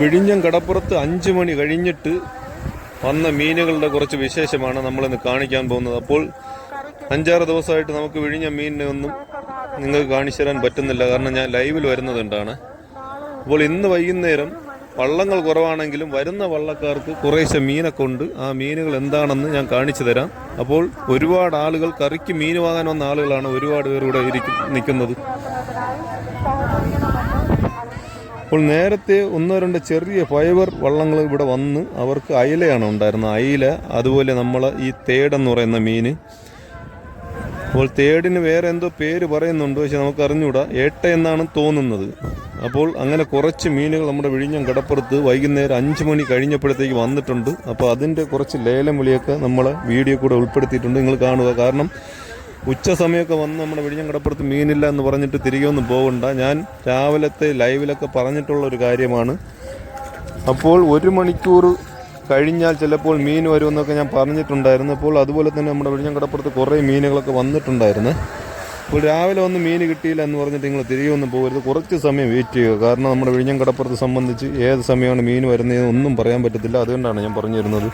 വിഴിഞ്ഞം കടപ്പുറത്ത് അഞ്ച് മണി കഴിഞ്ഞിട്ട് വന്ന മീനുകളുടെ കുറച്ച് വിശേഷമാണ് നമ്മളിന്ന് കാണിക്കാൻ പോകുന്നത്. അപ്പോൾ അഞ്ചാറ് ദിവസമായിട്ട് നമുക്ക് വിഴിഞ്ഞ മീനിനെ ഒന്നും നിങ്ങൾക്ക് കാണിച്ചു തരാൻ പറ്റുന്നില്ല. കാരണം ഞാൻ ലൈവിൽ വരുന്നതുകൊണ്ടാണ് അപ്പോൾ ഇന്ന് വൈകുന്നേരം വള്ളങ്ങൾ കുറവാണെങ്കിലും വരുന്ന വള്ളക്കാർക്ക് കുറേശ്ശെ മീനൊക്കെ ഉണ്ട്. ആ മീനുകൾ എന്താണെന്ന് ഞാൻ കാണിച്ചു തരാം. അപ്പോൾ ഒരുപാട് ആളുകൾ കറിക്ക് മീൻ വാങ്ങാൻ വന്ന ആളുകളാണ് ഒരുപാട് പേർ ഇവിടെ ഇരിക്കും നിൽക്കുന്നത്. അപ്പോൾ നേരത്തെ ഒന്നോ രണ്ട് ചെറിയ ഫൈബർ വള്ളങ്ങൾ ഇവിടെ വന്ന് അവർക്ക് അയിലയാണ് ഉണ്ടായിരുന്നത്. അയില അതുപോലെ നമ്മൾ ഈ തേടെന്ന് പറയുന്ന മീൻ അപ്പോൾ തേടിന് വേറെ എന്തോ പേര് പറയുന്നുണ്ട് പക്ഷെ നമുക്ക് അറിഞ്ഞുകൂടാ ഏട്ട എന്നാണ് തോന്നുന്നത്. അപ്പോൾ അങ്ങനെ കുറച്ച് മീനുകൾ നമ്മുടെ വിഴിഞ്ഞം കടപ്പുറത്ത് വൈകുന്നേരം അഞ്ച് മണി കഴിഞ്ഞപ്പോഴത്തേക്ക് വന്നിട്ടുണ്ട്. അപ്പോൾ അതിന്റെ കുറച്ച് ലേലം വിളിയൊക്കെ നമ്മൾ വീഡിയോ കൂടെ ഉൾപ്പെടുത്തിയിട്ടുണ്ട്. നിങ്ങൾ കാണുക. കാരണം ഉച്ച സമയമൊക്കെ വന്ന് നമ്മുടെ വിഴിഞ്ഞം കടപ്പുറത്ത് മീനില്ല എന്ന് പറഞ്ഞിട്ട് തിരികെ ഒന്നും പോകണ്ട. ഞാൻ രാവിലത്തെ ലൈവിലൊക്കെ പറഞ്ഞിട്ടുള്ള ഒരു കാര്യമാണ്. അപ്പോൾ ഒരു മണിക്കൂർ കഴിഞ്ഞാൽ ചിലപ്പോൾ മീൻ വരുമെന്നൊക്കെ ഞാൻ പറഞ്ഞിട്ടുണ്ടായിരുന്നു അപ്പോൾ അതുപോലെ തന്നെ നമ്മുടെ വിഴിഞ്ഞം കടപ്പുറത്ത് കുറേ മീനുകളൊക്കെ വന്നിട്ടുണ്ടായിരുന്നു. അപ്പോൾ രാവിലെ ഒന്ന് മീൻ കിട്ടിയില്ല എന്ന് പറഞ്ഞിട്ട് നിങ്ങൾ തിരികെ ഒന്നും പോകരുത്. കുറച്ച് സമയം വെയിറ്റ് ചെയ്യുക. കാരണം നമ്മുടെ വിഴിഞ്ഞം കടപ്പുറത്ത് സംബന്ധിച്ച് ഏത് സമയമാണ് മീൻ വരുന്നതെന്ന് ഒന്നും പറയാൻ പറ്റത്തില്ല. അതുകൊണ്ടാണ് ഞാൻ പറഞ്ഞു തരുന്നത്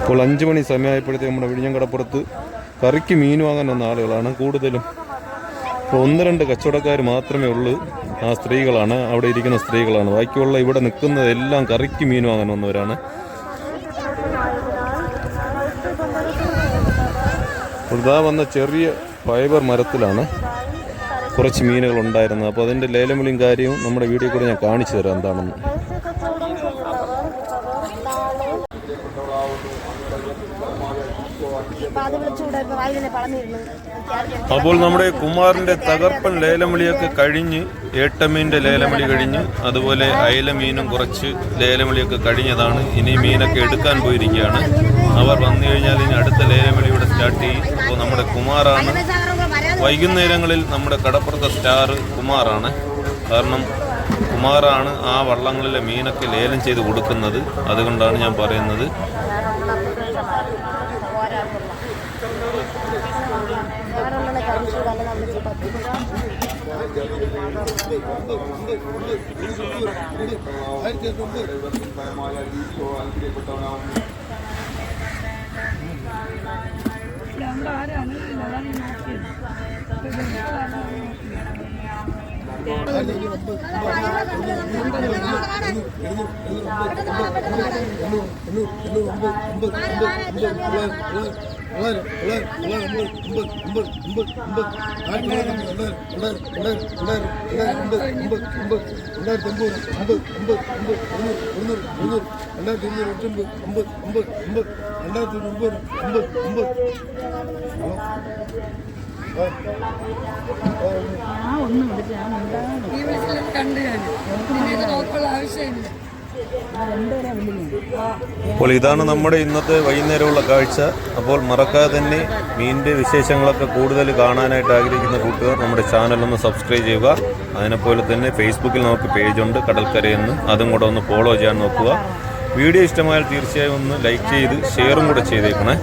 അപ്പോൾ അഞ്ച് മണി സമയമായപ്പോഴത്തേക്ക് നമ്മുടെ വിഴിഞ്ഞം കടപ്പുറത്ത് കറിക്ക് മീൻ വാങ്ങാൻ വന്ന ആളുകളാണ് കൂടുതലും. ഒന്ന് രണ്ട് കച്ചവടക്കാർ മാത്രമേ ഉള്ളൂ. ആ സ്ത്രീകളാണ് അവിടെ ഇരിക്കുന്ന സ്ത്രീകളാണ്. ബാക്കിയുള്ള ഇവിടെ നിൽക്കുന്നതെല്ലാം കറിക്ക് മീൻ വാങ്ങാൻ വന്നവരാണ്. ഇതാ വന്ന ചെറിയ ഫൈബർ മരത്തിലാണ് കുറച്ച് മീനുകൾ ഉണ്ടായിരുന്നത്. അപ്പോൾ അതിന്റെ ലേലം കാര്യവും നമ്മുടെ വീഡിയോ കൂടെ ഞാൻ കാണിച്ചു തരാം എന്താണെന്ന്. അപ്പോൾ നമ്മുടെ കുമാറിന്റെ തകർപ്പൻ ലേലമളിയൊക്കെ കഴിഞ്ഞ് ഏട്ടമീന്റെ ലേലമളി കഴിഞ്ഞ് അതുപോലെ അയല മീനും കുറച്ച് ലേലവിളിയൊക്കെ കഴിഞ്ഞതാണ്. ഇനി മീനൊക്കെ എടുക്കാൻ പോയിരിക്കുകയാണ്. അവർ വന്നു കഴിഞ്ഞാൽ ഇനി അടുത്ത ലേലം ഇവിടെ സ്റ്റാർട്ട് ചെയ്യും. അപ്പോൾ നമ്മുടെ കുമാറാണ്. വൈകുന്നേരങ്ങളിൽ നമ്മുടെ കടപ്പുറത്തെ സ്റ്റാർ കുമാറാണ്. കാരണം കുമാറാണ് ആ വള്ളങ്ങളിലെ മീനൊക്കെ ലേലം ചെയ്ത് കൊടുക്കുന്നത്. അതുകൊണ്ടാണ് ഞാൻ പറയുന്നത്. വേറൊന്നും കഴിച്ചുകൂടാതെ നമ്മൾ ചെയ്യും ഈ വിളിച്ചെല്ലാം കണ്ടു ഞാൻ പിന്നെ ഇത് നോക്കാനുള്ള ആവശ്യമില്ല. അപ്പോൾ ഇതാണ് നമ്മുടെ ഇന്നത്തെ വൈകുന്നേരമുള്ള കാഴ്ച. അപ്പോൾ മറക്കാതെ തന്നെ മീനിന്റെ വിശേഷങ്ങളൊക്കെ കൂടുതൽ കാണാനായിട്ട് ആഗ്രഹിക്കുന്ന കൂട്ടുകാർ നമ്മുടെ ചാനൽ ഒന്ന് സബ്സ്ക്രൈബ് ചെയ്യുക. അതിനെപ്പോലെ തന്നെ ഫേസ്ബുക്കിൽ നമുക്ക് പേജുണ്ട് കടൽക്കരയെന്ന്. അതും കൂടെ ഒന്ന് ഫോളോ ചെയ്യാൻ നോക്കുക. വീഡിയോ ഇഷ്ടമായാൽ തീർച്ചയായും ഒന്ന് ലൈക്ക് ചെയ്ത് ഷെയറും കൂടെ ചെയ്തേക്കണേ.